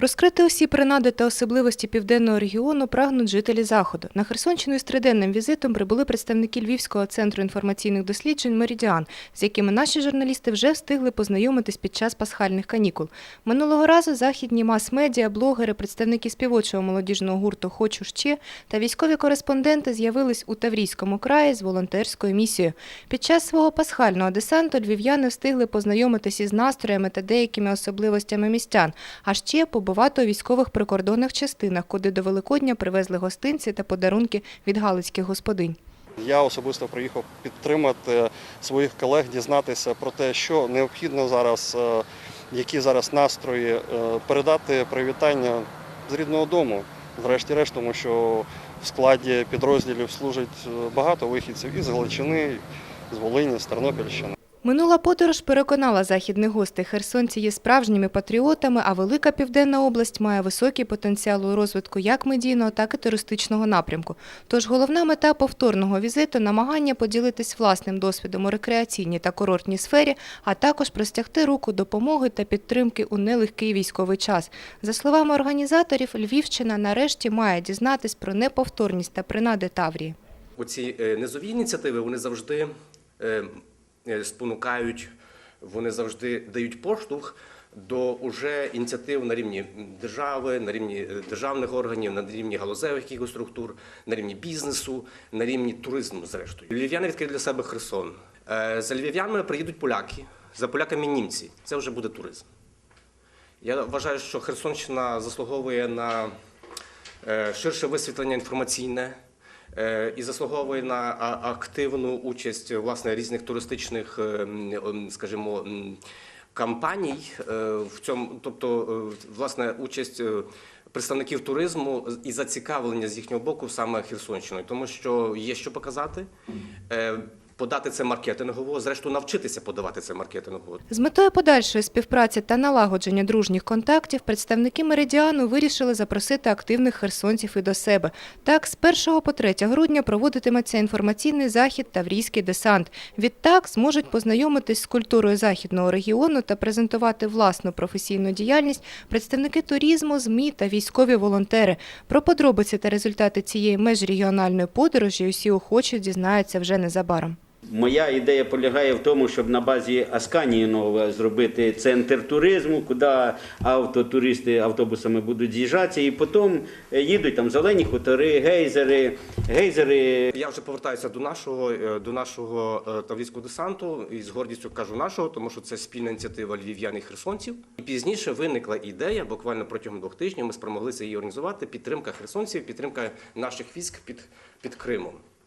Розкрити усі принади та особливості південного регіону прагнуть жителі заходу. На Херсонщину із триденним візитом прибули представники Львівського центру інформаційних досліджень Меридіан, з якими наші журналісти вже встигли познайомитись під час пасхальних канікул. Минулого разу західні мас-медіа, блогери, представники співочого молодіжного гурту Хочу ще та військові кореспонденти з'явились у Таврійському краї з волонтерською місією. Під час свого пасхального десанту львів'яни встигли познайомитися із настроями та деякими особливостями містян, а ще побувати у військових прикордонних частинах, куди до Великодня привезли гостинці та подарунки від галицьких господинь. Я особисто приїхав підтримати своїх колег, дізнатися про те, що необхідно зараз, е, які зараз настрої, е, передати привітання з рідного дому. Зрешті-решт, тому що в складі підрозділів служить е, багато вихідців із Галичини, з Волині, з Тернопільщини. Минула подорож переконала західних гостей. Херсонці є справжніми патріотами, а велика південна область має високий потенціал у розвитку як медійного, так і туристичного напрямку. Тож головна мета повторного візиту намагання поділитись власним досвідом у рекреаційній та курортній сфері, а також простягти руку допомоги та підтримки у нелегкий військовий час. За словами організаторів, Львівщина нарешті має дізнатись про неповторність та принади Таврії. Оці е, низові ініціативи вони завжди е, спонукають, вони завжди дають поштовх до уже ініціатив на рівні держави, на рівні е, державних органів, на рівні галузевих якихось структур, на рівні бізнесу, на рівні туризму. Зрештою, львів'яни відкрили для себе Херсон. Е, За львів'янами приїдуть поляки, за поляками німці. Це вже буде туризм. Я вважаю, що Херсонщина заслуговує на е, ширше висвітлення інформаційне е, і заслуговує на активну участь власне різних туристичних, е, м, м, скажімо, кампаній е, в цьому, тобто, е, власне, участь е, представників туризму і зацікавлення з їхнього боку саме Херсонщиною, тому що є що показати. Подати це маркетингово, зрештою навчитися подавати це маркетингово. З метою подальшої співпраці та налагодження дружніх контактів представники Меридіану вирішили запросити активних херсонців і до себе. Так, з 1 по 3 грудня проводитиметься інформаційний захід Таврійський десант. Відтак зможуть познайомитись з культурою західного регіону та презентувати власну професійну діяльність представники туризму, ЗМІ та військові волонтери. Про подробиці та результати цієї межрегіональної подорожі усі охочі дізнаються вже незабаром. Моя ідея полягає в тому, щоб на базі Асканії Нова зробити центр туризму, куди автотуристи автобусами будуть з'їжджатися, і потім е, їдуть там зелені хутори, гейзери, гейзери Я вже повертаюся до нашого е, до нашого е, таврійського десанту і з гордістю кажу нашого, тому що це спільна ініціатива львів'ян і херсонців. І пізніше виникла ідея, буквально протягом двох тижнів ми спромоглися її організувати. Підтримка херсонців, підтримка наших військ під, під Кримом.